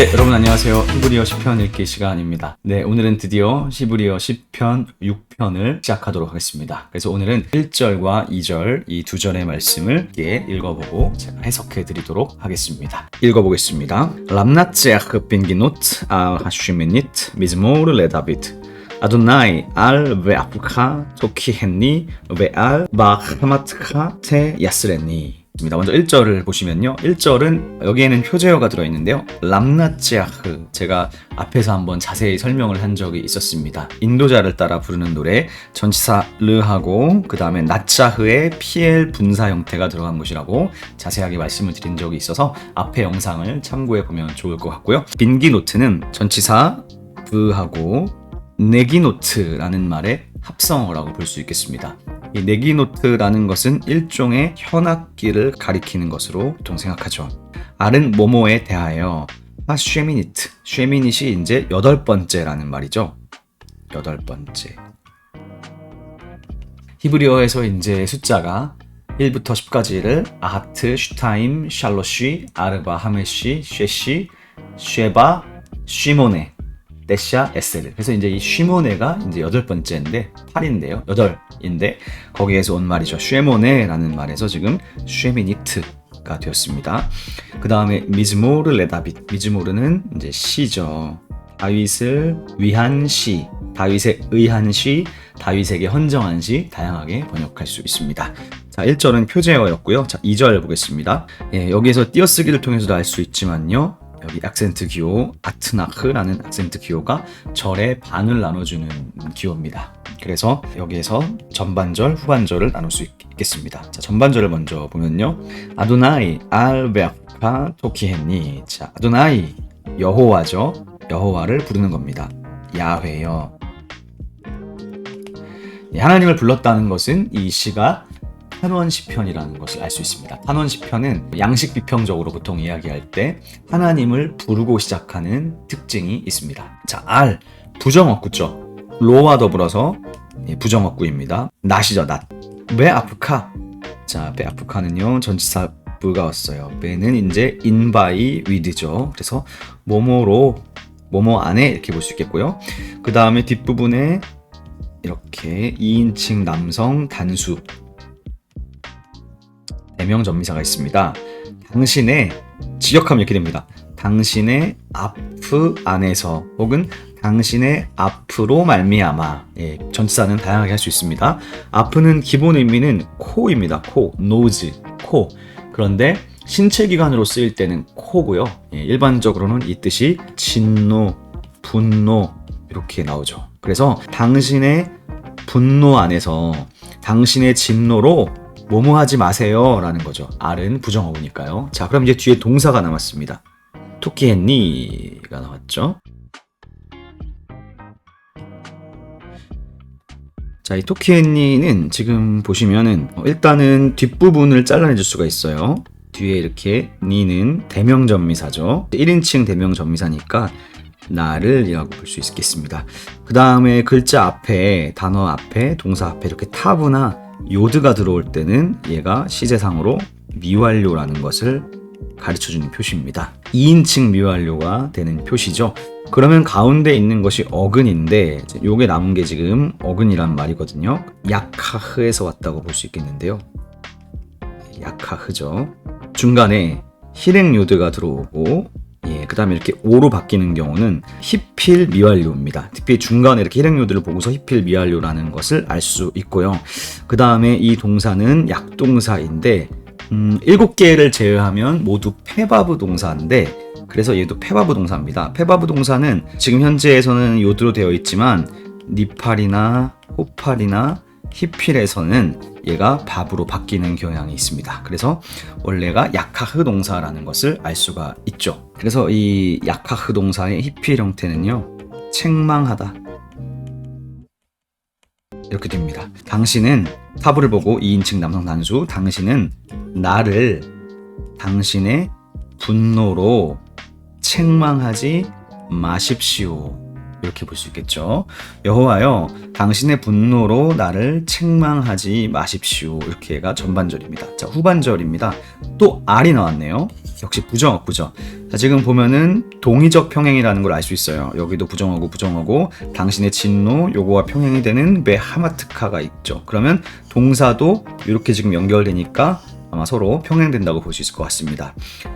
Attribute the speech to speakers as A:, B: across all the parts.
A: 네, 여러분 안녕하세요. 히브리어 10편 읽기 시간입니다. 네, 오늘은 드디어 히브리어 10편 6편을 시작하도록 하겠습니다. 그래서 오늘은 1절과 2절 이 두 절의 말씀을 함께 읽어보고 제가 해석해 드리도록 하겠습니다. 읽어보겠습니다. 람나츠 야크빈기노트 아 하슈미니트 미즈모르 레다비트 아도나이 알 웨아프카 토키헨니 웨알 마흐마트카 테 야스레니 다. 먼저 1절을 보시면요. 1절은 여기에는 표제어가 들어있는데요. 람나치아흐 제가 앞에서 한번 자세히 설명을 한 적이 있었습니다. 인도자를 따라 부르는 노래 전치사 르하고 그 다음에 나차흐의 PL 분사 형태가 들어간 것이라고 자세하게 말씀을 드린 적이 있어서 앞에 영상을 참고해 보면 좋을 것 같고요. 빈기 노트는 전치사 브하고 네기노트라는 말의 합성어라고 볼 수 있겠습니다. 이 네기노트라는 것은 일종의 현악기를 가리키는 것으로 보통 생각하죠. 알은 모모에 대하여 아 쉐미니트, 쉐미닛이 이제 여덟 번째라는 말이죠. 여덟 번째. 히브리어에서 이제 숫자가 1부터 10까지를 아하트, 슈타임, 샬로쉬, 아르바, 하메쉬, 쉐시, 쉐바, 쉬모네 데샤 에셀. 그래서 이제 이 쉬모네가 이제 여덟 번째인데 8인데요. 여덟인데 거기에서 온 말이죠. 쉐모네라는 말에서 지금 쉐미니트 가 되었습니다. 그 다음에 미즈모르 레다빗. 미즈모르는 이제 시죠. 다윗을 위한 시, 다윗에 의한 시, 다윗에게 헌정한 시 다양하게 번역할 수 있습니다. 자, 1절은 표제어였고요. 자, 2절 보겠습니다. 예, 여기에서 띄어쓰기를 통해서도 알 수 있지만요. 여기 악센트 기호 아트나크라는 악센트 기호가 절의 반을 나눠주는 기호입니다. 그래서 여기에서 전반절, 후반절을 나눌 수 있, 겠습니다 자, 전반절을 먼저 보면요. 아도나이 알베카 토키헨니. 자, 아도나이 여호와죠. 여호와를 부르는 겁니다. 야훼요. 하나님을 불렀다는 것은 이 시가 탄원 시편이라는 것을 알 수 있습니다. 탄원 시편은 양식 비평적으로 보통 이야기할 때 하나님을 부르고 시작하는 특징이 있습니다. 자, 알 부정어구죠. 로와 더불어서 예, 부정어구입니다. 낫이죠, 낫. 베아프카. 자, 베아프카는요 전치사 부가 왔어요. 베는 이제 인바이 위드죠. 그래서 뭐뭐로 뭐뭐 안에 이렇게 볼 수 있겠고요. 그 다음에 뒷부분에 이렇게 2인칭 남성 단수 대명 전미사가 있습니다. 당신의 지역하면 이렇게 됩니다. 당신의 앞 안에서 혹은 당신의 앞으로 말미암아 예, 전치사는 다양하게 할 수 있습니다. 앞은 기본 의미는 코입니다. 코, 노즈, 코. 그런데 신체 기관으로 쓰일 때는 코고요. 예, 일반적으로는 이 뜻이 진노, 분노 이렇게 나오죠. 그래서 당신의 분노 안에서 당신의 진노로 뭐뭐 하지 마세요 라는 거죠. R은 부정어구니까요. 자, 그럼 이제 뒤에 동사가 남았습니다. 토끼했니가 나왔죠. 자, 이 토끼했니는 지금 보시면은 어, 일단은 뒷부분을 잘라내줄 수가 있어요. 뒤에 이렇게 니는 대명 전미사죠. 1인칭 대명 전미사니까 나를 이라고 볼 수 있겠습니다. 그 다음에 글자 앞에, 단어 앞에, 동사 앞에 이렇게 타브나 요드가 들어올 때는 얘가 시제상으로 미완료라는 것을 가르쳐주는 표시입니다. 2인칭 미완료가 되는 표시죠. 그러면 가운데 있는 것이 어근인데 요게 남은 게 지금 어근이란 말이거든요. 약하흐에서 왔다고 볼 수 있겠는데요. 약하흐죠. 중간에 히렉 요드가 들어오고 예, 그 다음에 이렇게 오로 바뀌는 경우는 히필 미완료입니다. 특히 중간에 이렇게 일행료들을 보고서 히필 미완료라는 것을 알 수 있고요. 그 다음에 이 동사는 약동사인데 음, 7개를 제외하면 모두 페바브 동사인데 그래서 얘도 페바브 동사입니다. 페바브 동사는 지금 현재에서는 요드로 되어 있지만 니팔이나 호팔이나 히필에서는 얘가 밥으로 바뀌는 경향이 있습니다. 그래서 원래가 약하흐 동사라는 것을 알 수가 있죠. 그래서 이 약하흐 동사의 히필 형태는요. 책망하다. 이렇게 됩니다. 당신은 타브를 보고 2인칭 남성 단수 당신은 나를 당신의 분노로 책망하지 마십시오. 이렇게 볼 수 있겠죠. 여호와여, 당신의 분노로 나를 책망하지 마십시오. 이렇게가 전반절입니다. 자, 후반절입니다. 또 R이 나왔네요. 역시 부정어구죠. 자, 지금 보면은 동의적 평행이라는 걸 알 수 있어요. 여기도 부정하고 부정하고 당신의 진노 요거와 평행이 되는 메하마트카가 있죠. 그러면 동사도 이렇게 지금 연결되니까 아마 서로 평행된다고 볼 수 있을 것 같습니다.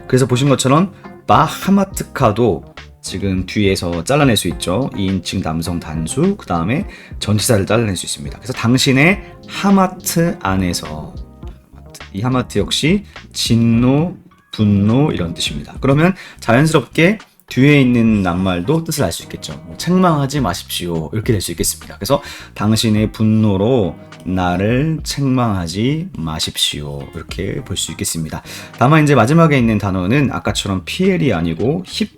A: 그래서 보신 것처럼 마하마트카도 지금 뒤에서 잘라낼 수 있죠. 2인칭 남성 단수, 그 다음에 전치사를 잘라낼 수 있습니다. 그래서 당신의 하마트 안에서 이 하마트 역시 진노, 분노 이런 뜻입니다. 그러면 자연스럽게 뒤에 있는 낱말도 뜻을 알 수 있겠죠. 뭐 책망하지 마십시오. 이렇게 될 수 있겠습니다. 그래서 당신의 분노로 나를 책망하지 마십시오. 이렇게 볼 수 있겠습니다. 다만 이제 마지막에 있는 단어는 아까처럼 PL이 아니고 힙,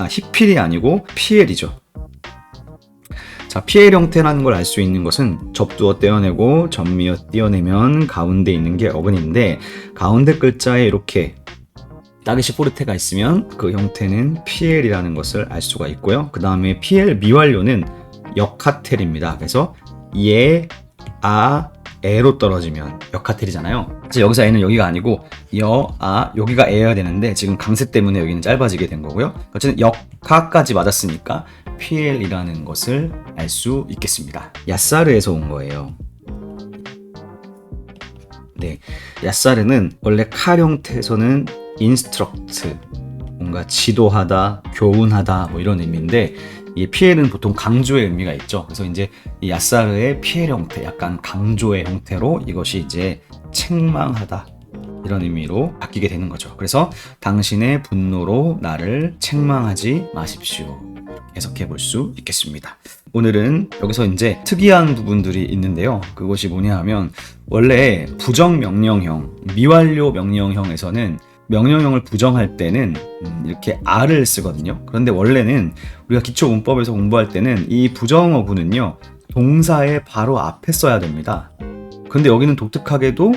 A: 아, 히필이 아니고 PL이죠. 자, PL 형태라는 걸 알 수 있는 것은 접두어 떼어내고 전미어 띄어내면 가운데 있는 게 어근인데 가운데 글자에 이렇게 따기시 포르테가 있으면 그 형태는 PL이라는 것을 알 수가 있고요. 그 다음에 PL 미완료는 역하텔입니다. 그래서 예, 아, 에로 떨어지면 역하텔이잖아요. 그래서 여기서 에는 여기가 아니고 여, 아, 여기가 에여야 되는데 지금 강세 때문에 여기는 짧아지게 된 거고요. 어쨌든 역하까지 맞았으니까 PL이라는 것을 알 수 있겠습니다. 야사르에서 온 거예요. 네, 야사르는 원래 칼 형태에서는 인스트럭트, 뭔가 지도하다, 교훈하다 뭐 이런 의미인데 이 PL은 보통 강조의 의미가 있죠. 그래서 이제 이 야사르의 PL 형태, 약간 강조의 형태로 이것이 이제 책망하다 이런 의미로 바뀌게 되는 거죠. 그래서 당신의 분노로 나를 책망하지 마십시오. 해석해 볼 수 있겠습니다. 오늘은 여기서 이제 특이한 부분들이 있는데요. 그것이 뭐냐 하면 원래 부정 명령형, 미완료 명령형에서는 명령형을 부정할 때는 음, 이렇게 R을 쓰거든요. 그런데 원래는 우리가 기초 문법에서 공부할 때는 이 부정어구는요. 동사의 바로 앞에 써야 됩니다. 근데 여기는 독특하게도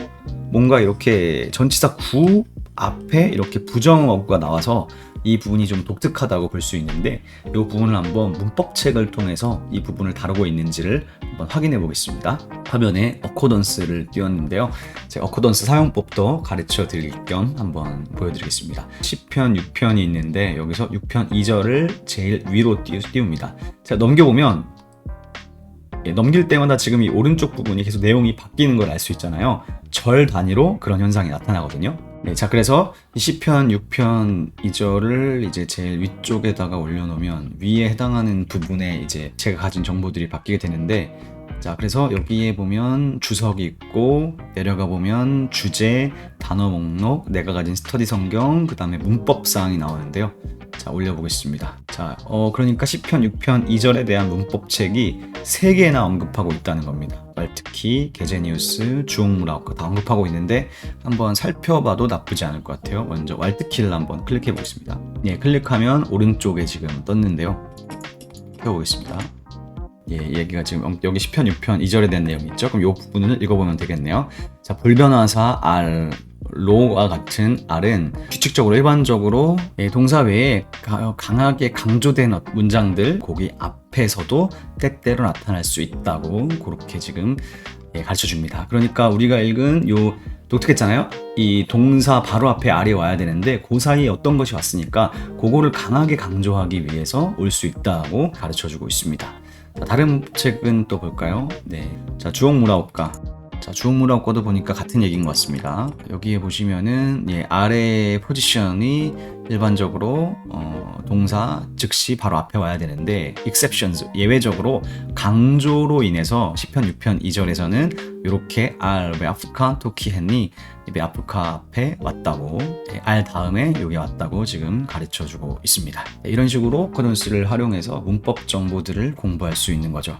A: 뭔가 이렇게 전치사 구 앞에 이렇게 부정어구가 나와서 이 부분이 좀 독특하다고 볼 수 있는데 이 부분을 한번 문법책을 통해서 이 부분을 다루고 있는지를 한번 확인해 보겠습니다. 화면에 어코던스를 띄웠는데요. 제가 어코던스 사용법도 가르쳐 드릴 겸 한번 보여드리겠습니다. 10편, 6편이 있는데 여기서 6편 2절을 제일 위로 띄웁니다. 제가 넘겨보면 예, 넘길 때마다 지금 이 오른쪽 부분이 계속 내용이 바뀌는 걸 알 수 있잖아요. 절 단위로 그런 현상이 나타나거든요. 네, 자 그래서 이 시편 6편 2절을 이제 제일 위쪽에다가 올려놓으면 위에 해당하는 부분에 이제 제가 가진 정보들이 바뀌게 되는데 자 그래서 여기에 보면 주석이 있고 내려가 보면 주제, 단어 목록, 내가 가진 스터디 성경, 그 다음에 문법 사항이 나오는데요. 자 올려보겠습니다. 자, 어 그러니까 시편 6편 2절에 대한 문법책이 3개나 언급하고 있다는 겁니다. 말특히 게제니우스, 주옥무라고 다 언급하고 있는데 한번 살펴봐도 나쁘지 않을 것 같아요. 먼저 왈트키를 한번 클릭해 보겠습니다. 예, 클릭하면 오른쪽에 지금 떴는데요. 펴보겠습니다. 예, 얘기가 지금 여기 10편, 6편, 2절에 대한 내용이 있죠. 그럼 이 부분을 읽어보면 되겠네요. 자, 불변화사 R, 로와 같은 R은 규칙적으로 일반적으로 예, 동사 외에 가- 강하게 강조된 어- 문장들 거기 앞에서도 때때로 나타날 수 있다고 그렇게 지금 예, 가르쳐 줍니다. 그러니까 우리가 읽은 요 독특했잖아요. 이 동사 바로 앞에 R이 와야 되는데 그 사이에 어떤 것이 왔으니까 그거를 강하게 강조하기 위해서 올 수 있다고 가르쳐 주고 있습니다. 자, 다른 책은 또 볼까요? 네. 자, 주옥 무라옵가. 자, 주옥 무라옵가도 보니까 같은 얘기인 것 같습니다. 여기에 보시면은 예, 아래 포지션이 일반적으로 어, 동사 즉시 바로 앞에 와야 되는데 exceptions 예외적으로 강조로 인해서 10편 6편 2절에서는 이렇게 알 베아프카 토키헨이 베아프카 앞에 왔다고 예, 알 다음에 여기 왔다고 지금 가르쳐 주고 있습니다. 네, 이런 식으로 코던스를 활용해서 문법 정보들을 공부할 수 있는 거죠.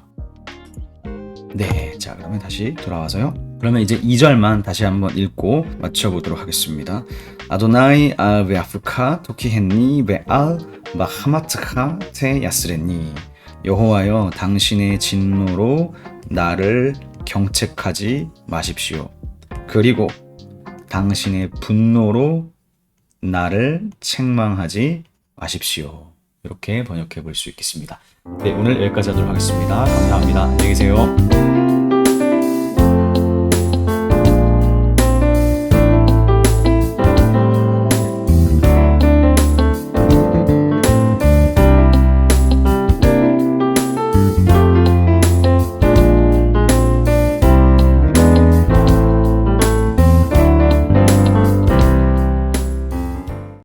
A: 네, 자 그러면 다시 돌아와서요. 그러면 이제 2절만 다시 한번 읽고 맞춰보도록 하겠습니다. 아도나이 알 베아프카 토키헨니 베알 마하마트카 테 야스레니 여호와여 당신의 진노로 나를 경책하지 마십시오. 그리고 당신의 분노로 나를 책망하지 마십시오. 이렇게 번역해 볼 수 있겠습니다. 네, 오늘 여기까지 하도록 하겠습니다. 감사합니다. 안녕히 계세요.